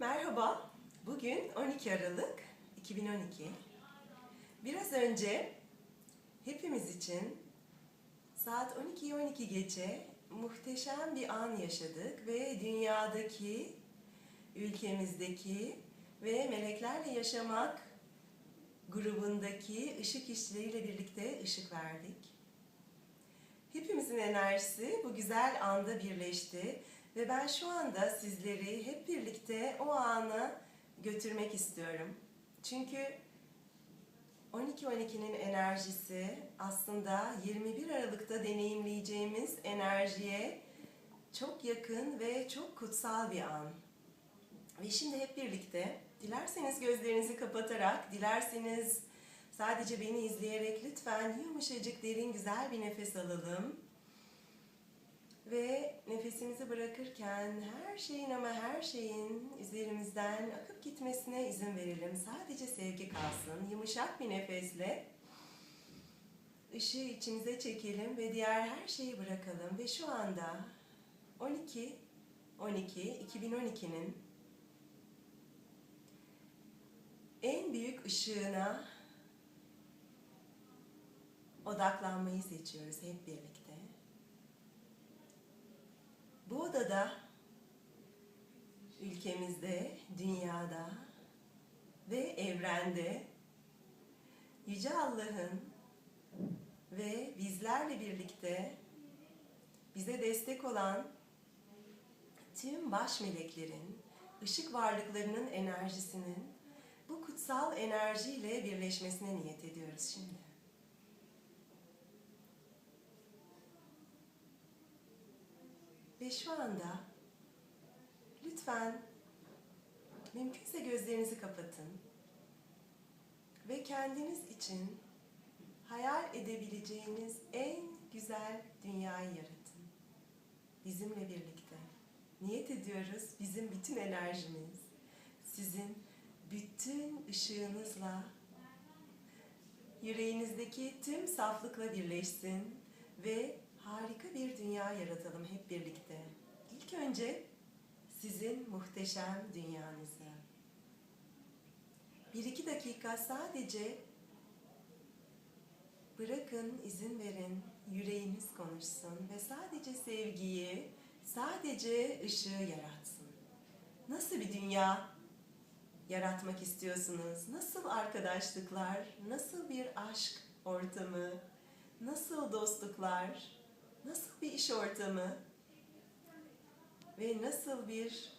Merhaba, bugün 12 Aralık 2012. Biraz önce hepimiz için saat 12'yi 12 geçe muhteşem bir an yaşadık ve dünyadaki, ülkemizdeki ve Meleklerle Yaşamak grubundaki ışık işçileriyle birlikte ışık verdik. Hepimizin enerjisi bu güzel anda birleşti ve ben şu anda sizleri hep birlikte o ana götürmek istiyorum. Çünkü 12-12'nin enerjisi aslında 21 Aralık'ta deneyimleyeceğimiz enerjiye çok yakın ve çok kutsal bir an. Ve şimdi hep birlikte dilerseniz gözlerinizi kapatarak, dilerseniz sadece beni izleyerek lütfen yumuşacık derin güzel bir nefes alalım. Ve nefesimizi bırakırken her şeyin ama her şeyin üzerimizden akıp gitmesine izin verelim. Sadece sevgi kalsın. Yumuşak bir nefesle ışığı içimize çekelim ve diğer her şeyi bırakalım. Ve şu anda 12 12 2012'nin en büyük ışığına odaklanmayı seçiyoruz hep birlikte. Odada ülkemizde, dünyada ve evrende Yüce Allah'ın ve bizlerle birlikte bize destek olan tüm baş meleklerin, ışık varlıklarının enerjisinin bu kutsal enerjiyle birleşmesine niyet ediyoruz şimdi. Ve şu anda lütfen mümkünse gözlerinizi kapatın ve kendiniz için hayal edebileceğiniz en güzel dünyayı yaratın. Bizimle birlikte. Niyet ediyoruz bizim bütün enerjimiz, sizin bütün ışığınızla yüreğinizdeki tüm saflıkla birleşsin ve harika bir dünya yaratalım hep birlikte. İlk önce sizin muhteşem dünyanızı. Bir iki dakika sadece bırakın, izin verin, yüreğiniz konuşsun ve sadece sevgiyi, sadece ışığı yaratsın. Nasıl bir dünya yaratmak istiyorsunuz? Nasıl arkadaşlıklar, nasıl bir aşk ortamı, nasıl dostluklar, nasıl bir iş ortamı ve nasıl bir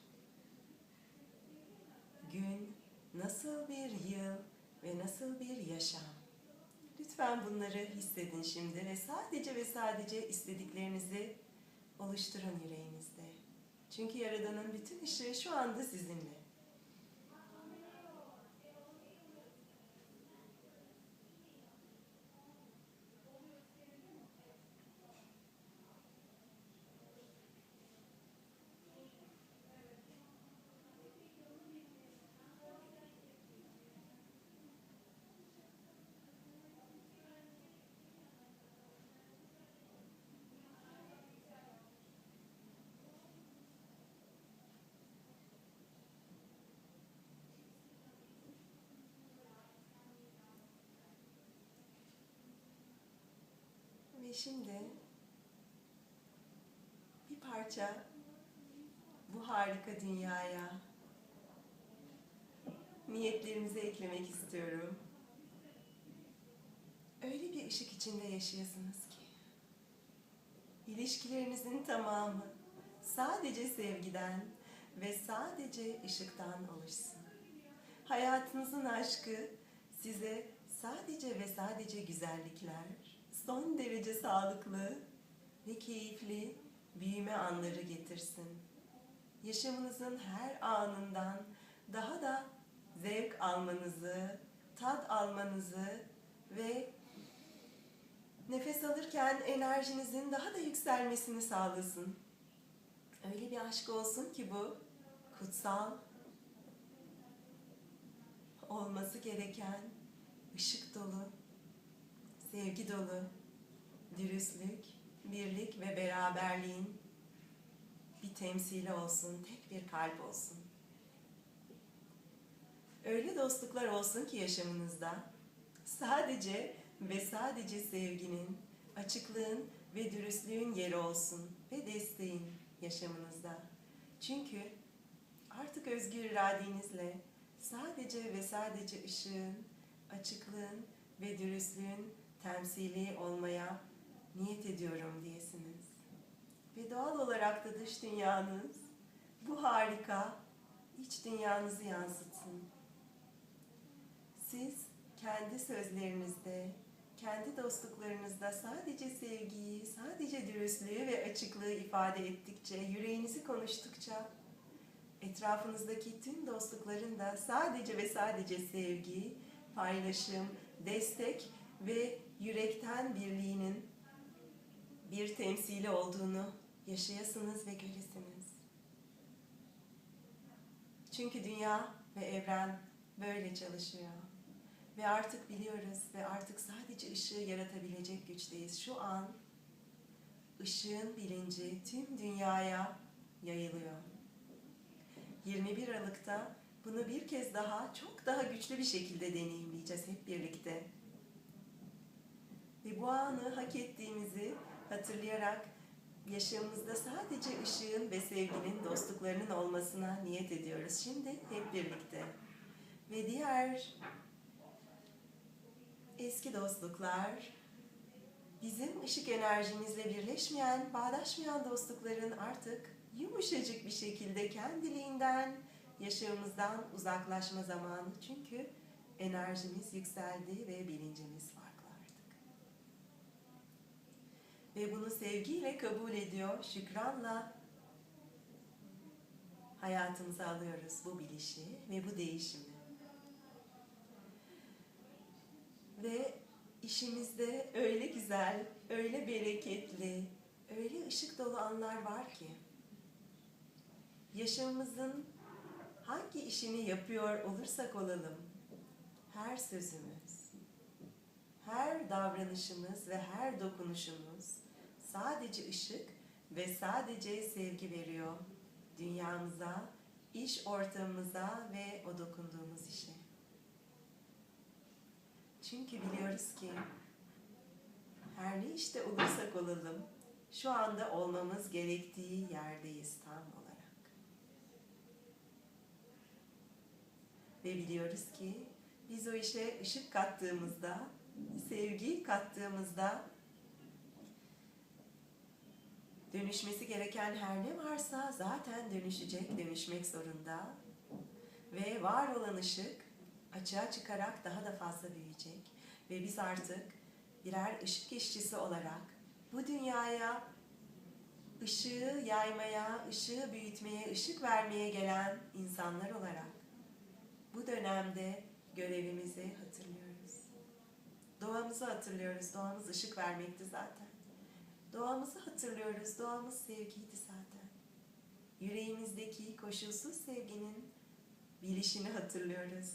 gün, nasıl bir yıl ve nasıl bir yaşam. Lütfen bunları hissedin şimdi ve sadece ve sadece istediklerinizi oluşturun yüreğinizde. Çünkü Yaradan'ın bütün ışığı şu anda sizinle. Ve şimdi bir parça bu harika dünyaya niyetlerimizi eklemek istiyorum. Öyle bir ışık içinde yaşıyorsunuz ki ilişkilerinizin tamamı sadece sevgiden ve sadece ışıktan oluşsun. Hayatınızın aşkı size sadece ve sadece güzellikler, son derece sağlıklı ve keyifli büyüme anları getirsin. Yaşamınızın her anından daha da zevk almanızı, tat almanızı ve nefes alırken enerjinizin daha da yükselmesini sağlasın. Öyle bir aşk olsun ki bu kutsal olması gereken ışık dolu, sevgi dolu, dürüstlük, birlik ve beraberliğin bir temsili olsun, tek bir kalp olsun. öyle dostluklar olsun ki yaşamınızda sadece ve sadece sevginin, açıklığın ve dürüstlüğün yeri olsun ve desteğin yaşamınızda. Çünkü artık özgür iradenizle sadece ve sadece ışığın, açıklığın ve dürüstlüğün temsili olmaya niyet ediyorum diyesiniz. Ve doğal olarak da dış dünyanız bu harika iç dünyanızı yansıtsın. Siz kendi sözlerinizde, kendi dostluklarınızda sadece sevgiyi, sadece dürüstlüğü ve açıklığı ifade ettikçe, yüreğinizi konuştukça, etrafınızdaki tüm dostlukların da sadece ve sadece sevgi, paylaşım, destek ve yürekten birliğinin bir temsili olduğunu yaşayasınız ve göresiniz. Çünkü dünya ve evren böyle çalışıyor. Ve artık biliyoruz ve artık sadece ışığı yaratabilecek güçteyiz. Şu an ışığın bilinci tüm dünyaya yayılıyor. 21 Aralık'ta bunu bir kez daha çok daha güçlü bir şekilde deneyimleyeceğiz hep birlikte. Ve bu anı hak ettiğimizi hatırlayarak yaşamımızda sadece ışığın ve sevginin, dostluklarının olmasına niyet ediyoruz. Şimdi hep birlikte. Ve diğer eski dostluklar, bizim ışık enerjimizle birleşmeyen, bağdaşmayan dostlukların artık yumuşacık bir şekilde kendiliğinden yaşamımızdan uzaklaşma zamanı. Çünkü enerjimiz yükseldi ve bilincimiz farklı. Ve bunu sevgiyle kabul ediyor, şükranla hayatımıza alıyoruz bu bilişi ve bu değişimi. Ve işimizde öyle güzel, öyle bereketli, öyle ışık dolu anlar var ki yaşamımızın hangi işini yapıyor olursak olalım her sözümüz, her davranışımız ve her dokunuşumuz sadece ışık ve sadece sevgi veriyor dünyamıza, iş ortamımıza ve o dokunduğumuz işe. Çünkü biliyoruz ki her ne işte olursak olalım şu anda olmamız gerektiği yerdeyiz tam olarak. Ve biliyoruz ki biz o işe ışık kattığımızda, sevgi kattığımızda dönüşmesi gereken her ne varsa zaten dönüşecek, dönüşmek zorunda. Ve var olan ışık açığa çıkarak daha da fazla büyüyecek. Ve biz artık birer ışık işçisi olarak bu dünyaya ışığı yaymaya, ışığı büyütmeye, ışık vermeye gelen insanlar olarak bu dönemde görevimizi hatırlıyoruz. Doğamızı hatırlıyoruz. Doğamız ışık vermekti zaten. Doğamızı hatırlıyoruz. Doğamız sevgiydi zaten. Yüreğimizdeki koşulsuz sevginin bilişini hatırlıyoruz.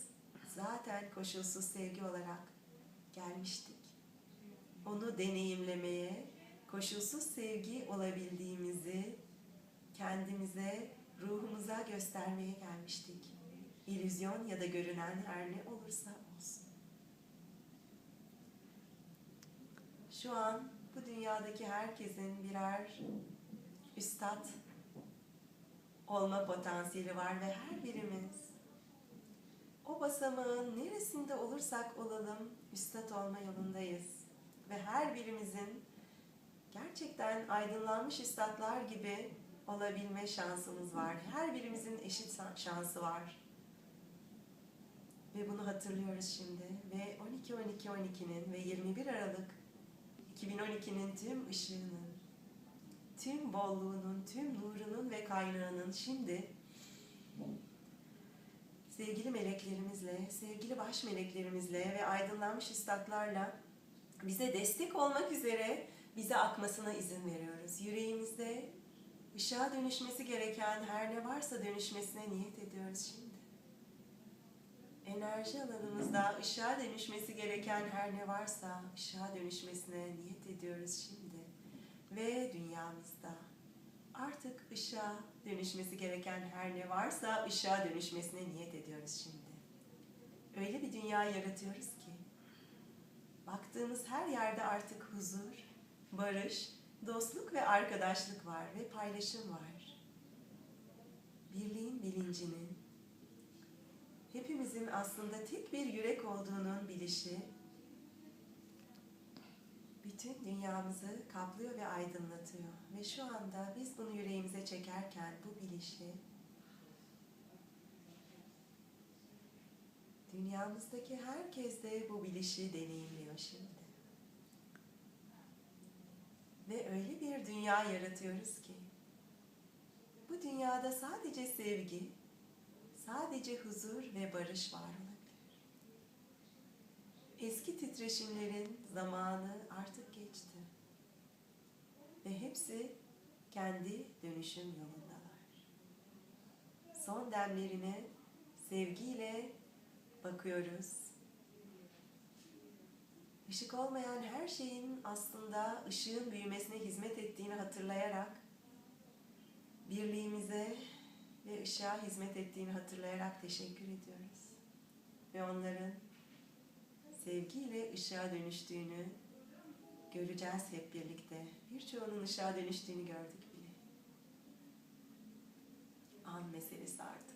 Zaten koşulsuz sevgi olarak gelmiştik. Onu deneyimlemeye, koşulsuz sevgi olabildiğimizi kendimize, ruhumuza göstermeye gelmiştik. İllüzyon ya da görünen her ne olursa olsun. Şu an bu dünyadaki herkesin birer üstad olma potansiyeli var ve her birimiz o basamağın neresinde olursak olalım üstad olma yolundayız. Ve her birimizin gerçekten aydınlanmış üstadlar gibi olabilme şansımız var. Her birimizin eşit şansı var. Ve bunu hatırlıyoruz şimdi. Ve 12-12-12'nin ve 21 Aralık 2012'nin tüm ışığının, tüm bolluğunun, tüm nurunun ve kaynağının şimdi sevgili meleklerimizle, sevgili baş meleklerimizle ve aydınlanmış üstadlarla bize destek olmak üzere bize akmasına izin veriyoruz. Yüreğimizde ışığa dönüşmesi gereken her ne varsa dönüşmesine niyet ediyoruz şimdi. Enerji alanımızda ışığa dönüşmesi gereken her ne varsa ışığa dönüşmesine niyet ediyoruz şimdi. Ve dünyamızda artık ışığa dönüşmesi gereken her ne varsa ışığa dönüşmesine niyet ediyoruz şimdi. öyle bir dünya yaratıyoruz ki baktığımız her yerde artık huzur, barış, dostluk ve arkadaşlık var ve paylaşım var. Birliğin bilincinin, hepimizin aslında tek bir yürek olduğunun bilişi bütün dünyamızı kaplıyor ve aydınlatıyor. Ve şu anda biz bunu yüreğimize çekerken bu bilişi dünyamızdaki herkes de bu bilişi deneyimliyor şimdi. Ve öyle bir dünya yaratıyoruz ki bu dünyada sadece sevgi, sadece huzur ve barış var olabilir. Eski titreşimlerin zamanı artık geçti. Ve hepsi kendi dönüşüm yolundalar. Son demlerine sevgiyle bakıyoruz. Işık olmayan her şeyin aslında ışığın büyümesine hizmet ettiğini hatırlayarak birliğimize ve ışığa hizmet ettiğini hatırlayarak teşekkür ediyoruz. Ve onların sevgiyle ışığa dönüştüğünü göreceğiz hep birlikte. Birçoğunun ışığa dönüştüğünü gördük bile. An meselesi artık.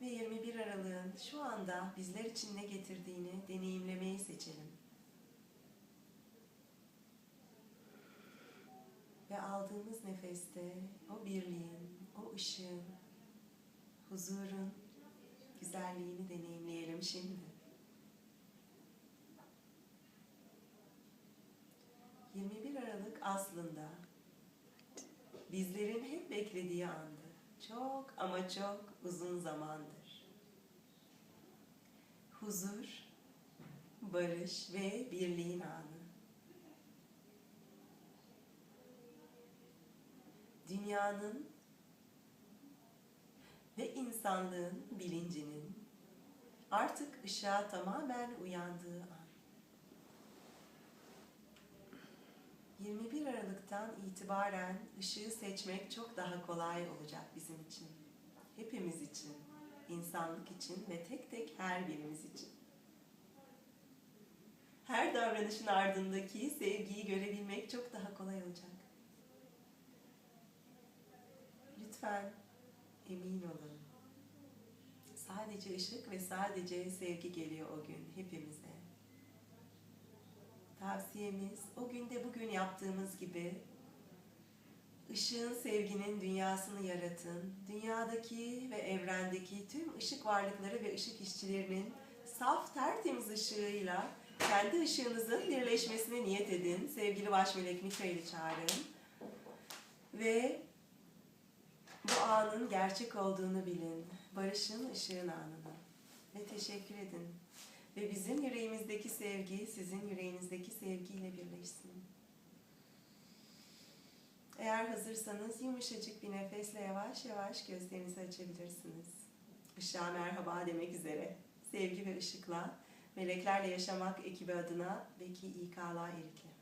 Ve 21 Aralık'ın şu anda bizler için ne getirdiğini deneyimlemeyi seçelim. Ve aldığımız nefeste o birliğin, o ışığın, huzurun güzelliğini deneyimleyelim şimdi. 21 Aralık aslında bizlerin hep beklediği andı. Çok ama çok uzun zamandır. Huzur, barış ve birliğin anı. Dünyanın ve insanlığın bilincinin artık ışığa tamamen uyandığı an. 21 Aralık'tan itibaren ışığı seçmek çok daha kolay olacak bizim için. Hepimiz için, insanlık için ve tek tek her birimiz için. Her davranışın ardındaki sevgiyi görebilmek çok daha kolay olacak. Lütfen emin olun. Sadece ışık ve sadece sevgi geliyor o gün hepimize. Tavsiyemiz o günde bugün yaptığımız gibi ışığın sevginin dünyasını yaratın. Dünyadaki ve evrendeki tüm ışık varlıkları ve ışık işçilerinin saf tertemiz ışığıyla kendi ışığınızın birleşmesine niyet edin. Sevgili baş melek Mikail'i çağırın. Ve bu anın gerçek olduğunu bilin. Barışın ışığın anını. Ve teşekkür edin. Ve bizim yüreğimizdeki sevgi sizin yüreğinizdeki sevgiyle birleşsin. Eğer hazırsanız yumuşacık bir nefesle yavaş yavaş gözlerinizi açabilirsiniz. Işığa merhaba demek üzere. Sevgi ve ışıkla Meleklerle Yaşamak ekibi adına Beki İK'la Erikli.